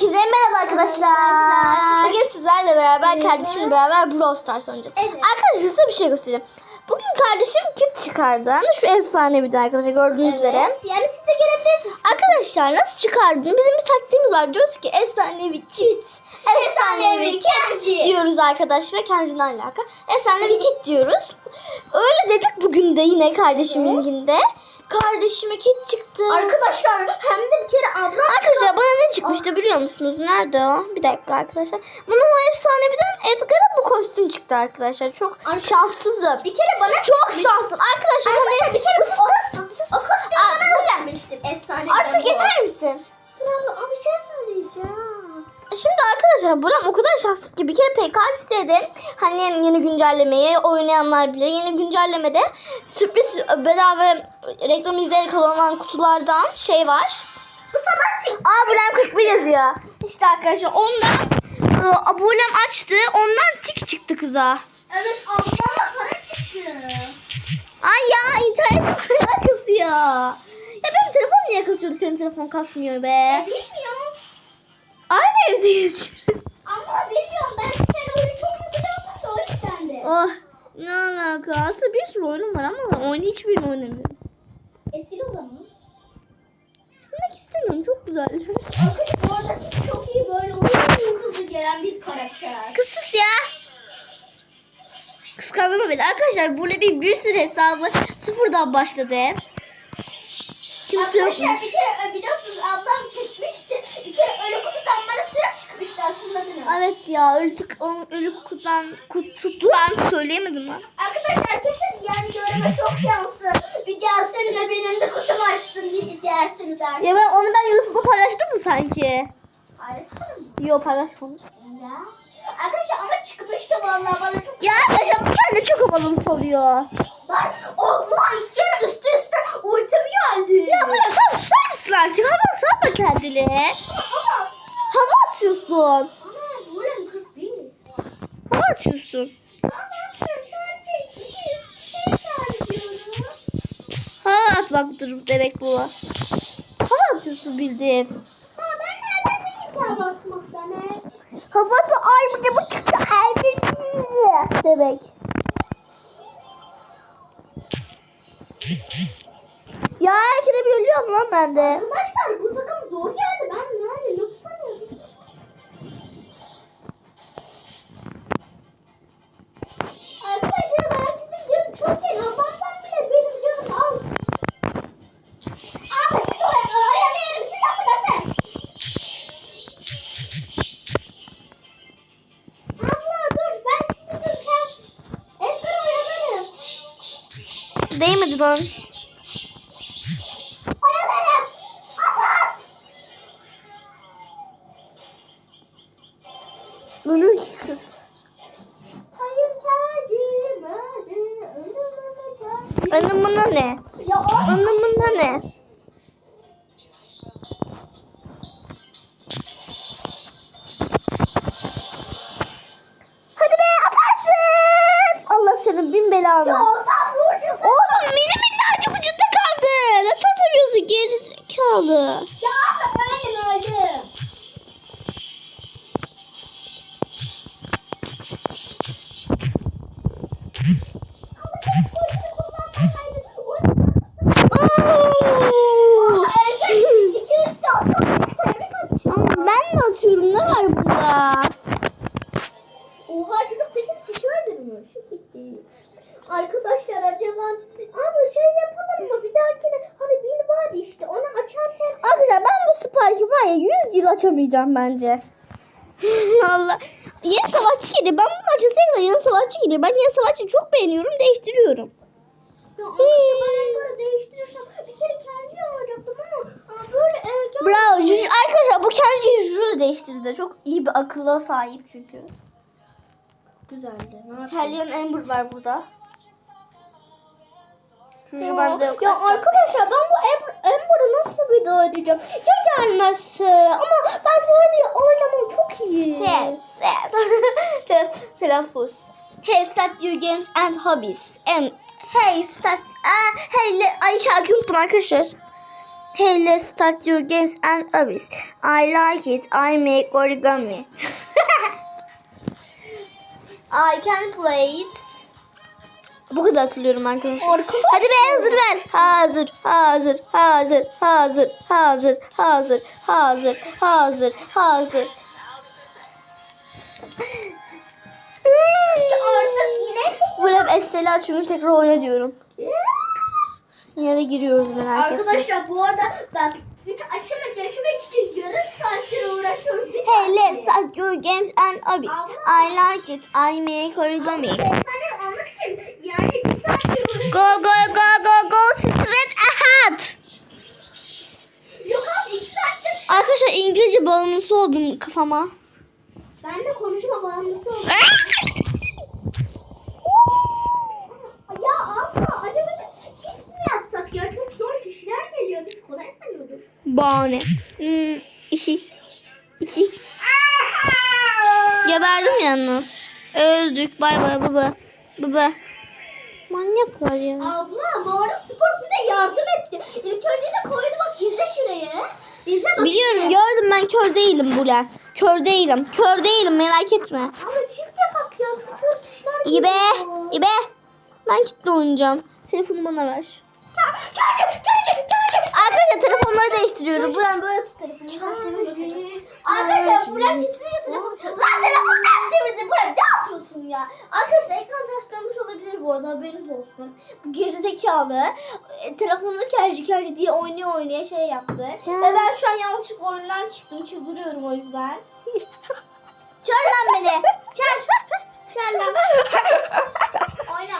Herkese merhaba arkadaşlar. Bugün sizlerle beraber kardeşimle beraber Brawl Stars oynayacağız. Evet. Arkadaşlar size bir şey göstereceğim. Bugün kardeşim kit çıkardı. Hani şu efsane bir de arkadaşlar gördüğünüz üzere. Yani siz de görebilirsiniz. Arkadaşlar nasıl çıkardı? Bizim bir taktiğimiz var. Diyoruz ki efsanevi kit. Efsanevi kit diyoruz arkadaşlar. Kendine alaka. Efsanevi kit diyoruz. Öyle dedik bugün de yine kardeşiminkinde. Kardeşime kit çıktı. Arkadaşlar hem de bir kere ablam Arkadaşlar bana ne çıkmıştı biliyor musunuz? Nerede o? Bir dakika arkadaşlar. Bana o efsaneviden Edgar'a bu kostüm çıktı arkadaşlar. Çok şanssızım. bir kere bana Çok şanssızım. Arkadaşlar Arkadaşlar hani bir kere bu o, o kostüm bana bu- gelmiştir. Efsane. artık yeter misin? Dur abla bir şey söyleyeceğim. Şimdi arkadaşlar buram o kadar şanslı ki bir kere PKX'de hani yeni güncellemeyi oynayanlar bilir. Yeni güncellemede sürpriz bedava reklam izleri kalan kutulardan şey var. Bu sabah. Aa Bulem 41 yazıyor. İşte arkadaşlar ondan e, açtı. Ondan tik çıktı kıza. Evet ablama para çıktı. Ay ya internet suya kasıyor. Ya benim telefon niye kasıyordu senin telefon kasmıyor be. Bilmiyorum. Aynı evdeyiz. Ama bilmiyorum ben sen oyunu çok mu biliyorsun da o yüzden de. oh ne alaka. Aslında bir sürü oyunum var ama ben oyunu hiçbirini oynamıyorum. Esil o zaman. Silmek istemiyorum çok güzel. Arkadaşlar bu arada çok iyi böyle oyun çok hızlı gelen bir karakter. Kız sus ya. Kıskandırma beni. Arkadaşlar burada bir, bir sürü hesabı sıfırdan başladı. Kimse Arkadaşlar yokmuş. bir kere biliyorsunuz ablam çekmişti. Kere ölü kutudan bana sıra çıkmıştı hatırladınız. Evet ya ölü, onun ölü kutudan kutudan söyleyemedim lan. Arkadaşlar kesin yani göreme çok şanslı. Bir gelsin benim de kutumu açsın diye dersiniz artık. Ya ben onu ben YouTube'da paylaştım mı sanki? Harika mı? Yok paylaşmadım. Ya. Arkadaşlar ama çıkmıştı vallahi bana çok Ya arkadaşlar bu kendi çok havalı oluyor. Lan Allah işte üstü üstü ultim geldi. Ya bu ya sen susar mısın artık? Hava satma kendini. Hava atıyorsun. ama ultim 41. Hava atıyorsun. Hava atmak durum demek bu. Hava atıyorsun bildiğin. Ama ben nereden bileyim ki basmaktan he? Hava atma ay bu ne bu çıktı ay demek. Ya ikide bir ölüyorum lan ben de. Arkadaşlar bu takım zor geldi. Ben Ölür ki kız. Geldi. Anlamına ne? Ya o Anlamına ne? Zekalı? Ya abla öldüm öldüm. Ama ben de atıyorum. Ne var burada? Oha çocuk 8 kişi öldürmüş. Arkadaşlar acaba abi şey yapalım mı bir dahakine hani bir var işte onu açarken Arkadaşlar Spike'ı var ya 100 yıl açamayacağım bence. Allah. Yeni savaşçı geliyor. Ben bunu açasaydım da yeni savaşçı geliyor. Ben yeni savaşçıyı çok beğeniyorum. Değiştiriyorum. Ya ben Edgar'ı değiştirirsem bir kere kendi alacaktım ama böyle erken Bravo. Juju, arkadaşlar bu kendi Juju'yu değiştirdi. Çok iyi bir akılla sahip çünkü. güzeldi. Terlion Amber var burada. Juju bende yok. Ya arkadaşlar ben bu Amber'ı nasıl bir daha edeceğim? Ya gelmezse ama ben size hediye alacağım ama çok iyi. Sad. Te- Telaffuz. Hey, start your games and hobbies. And hey, start... Aa, hey, le- ay şarkıyı unuttum arkadaşlar. Hey, let's start your games and hobbies. I like it. I make origami. I can play it. Bu kadar hatırlıyorum arkadaşlar. Arkadaşlar. Hadi be hazır ver. Hazır, hazır, hazır, hazır, hazır, hazır, hazır, hazır, hazır. Artık yine Buraya Essel'i açıyorum tekrar oyna diyorum. Yine de giriyoruz merak etme. Arkadaşlar bu arada ben 3 aşama geçmek için yarım saattir uğraşıyorum. Hey, let's start your games and hobbies. I like it. I make origami. Efsane olmak için yani bir saattir uğraşıyorum. Go go go go go straight ahead. Yok abi 2 saattir şu- Arkadaşlar İngilizce bağımlısı oldum kafama. Ben de konuşma bağımlısı oldum. ya abla acaba hiç mi yapsak ya? Çok zor kişiler geliyor. Biz kolay sanıyorduk. Bahane. Hmm, işi. İşi. Geberdim yalnız. Öldük. Bay bay baba. Baba. Manyaklar ya. Abla bu arada spor bize yardım etti. İlk önce de koydu bak izle şurayı. İzle bak. Biliyorum gördüm ben kör değilim Bulen. Kör değilim. Kör değilim merak etme. Ama çift yapak ya. İyi be. İyi be. Ben kitle oynayacağım. Telefonu bana ver. Arkadaşlar telefonları değiştiriyoruz. Buran böyle tut telefonu. Arkadaşlar Buran kesinlikle telefon. Lan telefon ters çevirdi. Buran ne yapıyorsun ya? Arkadaşlar ekran ters dönmüş olabilir bu arada haberiniz olsun. Bu gerizekalı e, telefonunu kerci kerci diye oynaya oynaya şey yaptı. Ve ben şu an yanlışlıkla oyundan çıktım. Çıldırıyorum o yüzden. Çağır lan beni. Çağır. Çağır lan. Oyna.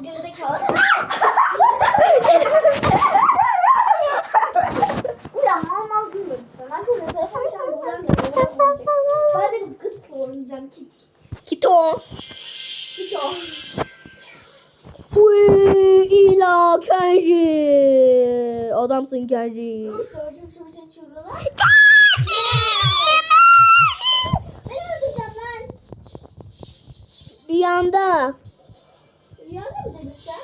Gerizekalı. lan. Rüyamda. Rüyanda?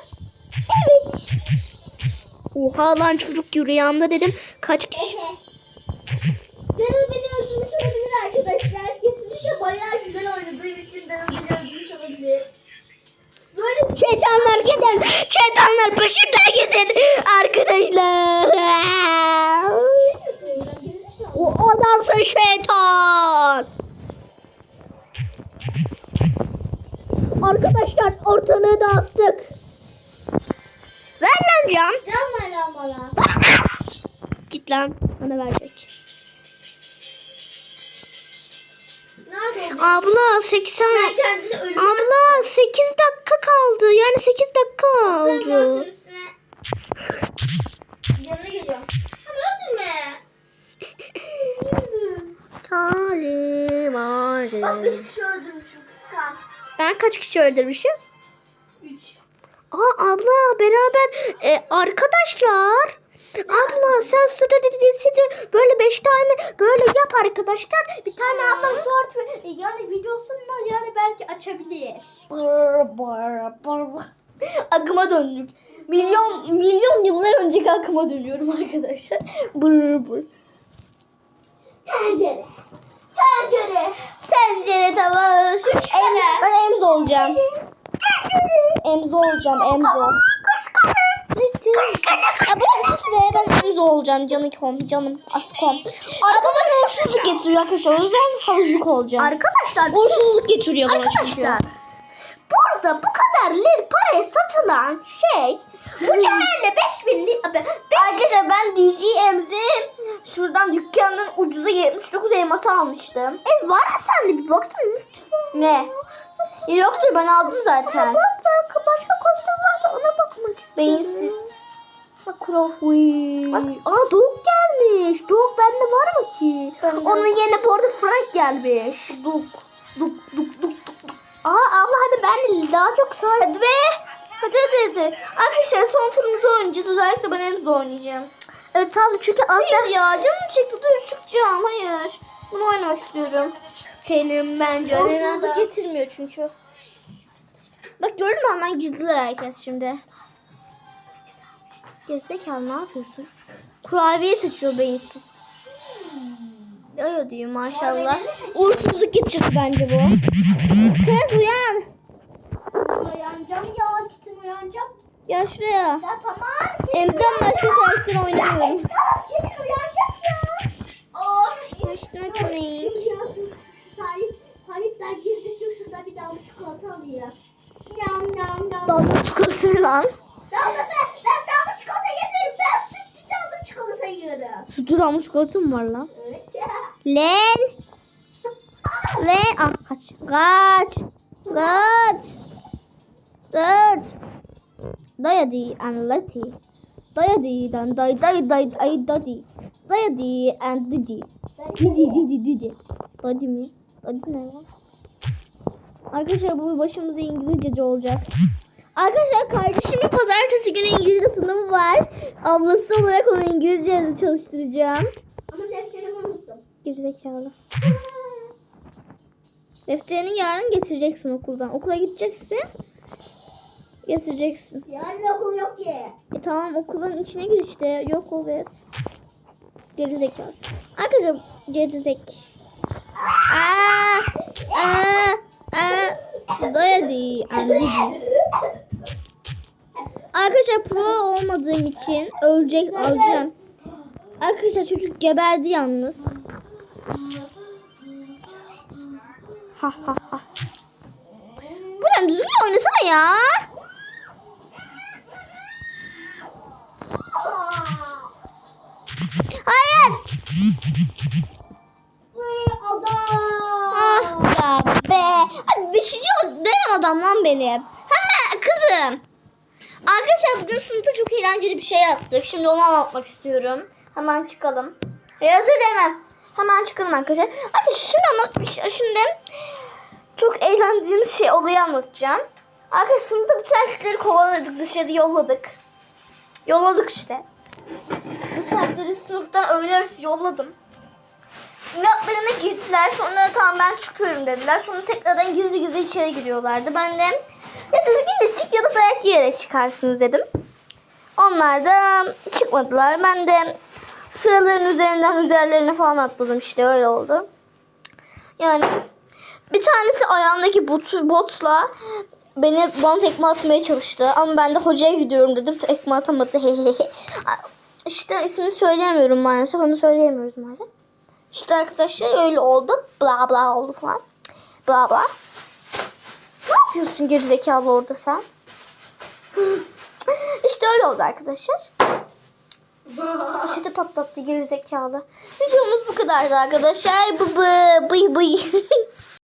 Evet. Oha lan çocuk rüyamda dedim. Kaç kişi? Arkadaşlar. Kesinlikle bayağı güzel oynadığım için Daryl beni olabilir. Şeytanlar gidin. Şeytanlar peşimden gidin. Arkadaşlar. O adamsın şeytan. Arkadaşlar ortalığı dağıttık. Ver lan can. Can ver lan bana. Git lan. Bana verecek. Abla 80 Sen kendini ölüme Abla 8 dakika kaldı. Yani 8 dakika. Yanına geliyorum. Öldürme. Talim Bak beş kişi öldürmüşüm kıskan. Ben kaç kişi öldürmüşüm? Üç. Aa abla beraber e, arkadaşlar. Abla sen sıra dizisini böyle 5 tane böyle yap arkadaşlar. Bir tane ablam Short ve yani videosunu yani belki açabilir. Bır bır bır. Akıma döndük. Milyon milyon yıllar önceki akıma dönüyorum arkadaşlar. Bır bır. Tencere. Tencere. Tencere tava. Em, ben Emzo olacağım. Emzo olacağım Emzo. Diyorsun? Ya bırak sus be ben Emzo olacağım canikom canım askom. Babam uğursuzluk getiriyor arkadaşlar o yüzden havucuk olacağım. Arkadaşlar Uğursuzluk getiriyor bana çünkü. Arkadaşlar burada bu kadar lir paraya satılan şey bu cehennemle 5000 lira Arkadaşlar ben DJ Emzi şuradan dükkandan ucuza 79 elması almıştım. E var mı sende bir baksana lütfen. Ne? Yoktur ben aldım zaten. Bak bak başka Beyinsiz. Bak Crow. Bak aa Doğuk gelmiş. Doğuk bende var mı ki? Bende Onun yerine bu arada Frank gelmiş. Duk. Duk duk duk duk. duk. Aa abla hadi ben daha çok sor. Hadi be. Hadi hadi hadi. Arkadaşlar son turumuzu oynayacağız. Özellikle ben Emzi oynayacağım. Evet abi çünkü Hayır ya canım çekti dur çıkacağım. Hayır. Bunu oynamak istiyorum. senin bence Uğursuzluk getirmiyor çünkü. Bak gördün mü hemen girdiler herkes şimdi. Gerizekalı ne yapıyorsun? Kurabiye seçiyor beyinsiz. Öyle diyor maşallah. Uğursuzluk geçirdi bence bu. Kız uyan. Uyanacağım ya. Gittim uyanacağım. Gel şuraya. Ya tamam. Emden başka karakter oynamıyorum. Sütlü damla çikolata mı var lan? Ya. Len. Len. Ah kaç. Kaç. Kaç. Kaç. Daya di and leti. Daya di dan day day day ay dadi. Daya di and didi. Didi didi didi. Dadi mi? Dadi ne lan? Arkadaşlar bu başımıza İngilizce olacak. Arkadaşlar kardeşimin pazartesi günü İngilizce sınavı var. Ablası olarak onu İngilizce çalıştıracağım. Gerizekalı. Defterini yarın getireceksin okuldan. Okula gideceksin. Getireceksin. Yarın okul yok ki. E tamam okulun içine gir işte. Yok evet. Gerizekalı. Arkadaşlar gerizek. Aa, aa, aa. Doyadi. Anneciğim. Arkadaşlar pro olmadığım için ölecek alacağım. Arkadaşlar çocuk geberdi yalnız. Ha ha ha. Buraya düzgün oynasana ya. Hayır. Ah be. Abi beşinci denem adam lan benim. Hemen kızım. Arkadaşlar bugün sınıfta çok eğlenceli bir şey yaptık. Şimdi onu anlatmak istiyorum. Hemen çıkalım. Hazır demem. Hemen çıkalım arkadaşlar. Arkadaşlar şimdi anlatmış. Şimdi çok eğlendiğimiz şey olayı anlatacağım. Arkadaşlar sınıfta bütün erkekleri kovaladık dışarı yolladık. Yolladık işte. Bu saatleri sınıftan öğle arası yolladım. Inatlarına girdiler. Sonra tamam ben çıkıyorum dediler. Sonra tekrardan gizli gizli içeri giriyorlardı. Ben de ya düzgün çık ya da dayak yiyerek çıkarsınız dedim. Onlar da çıkmadılar. Ben de sıraların üzerinden üzerlerine falan atladım işte öyle oldu. Yani bir tanesi ayağındaki botu, botla beni bana tekme atmaya çalıştı. Ama ben de hocaya gidiyorum dedim. Tekme atamadı. işte ismini söyleyemiyorum maalesef. Onu söyleyemiyoruz maalesef. İşte arkadaşlar öyle oldu. Bla bla oldu falan. Bla bla. Ne yapıyorsun gerizekalı orada sen? işte öyle oldu arkadaşlar. İşte patlattı gerizekalı. Videomuz bu kadardı arkadaşlar. Bı bı bıy bıy.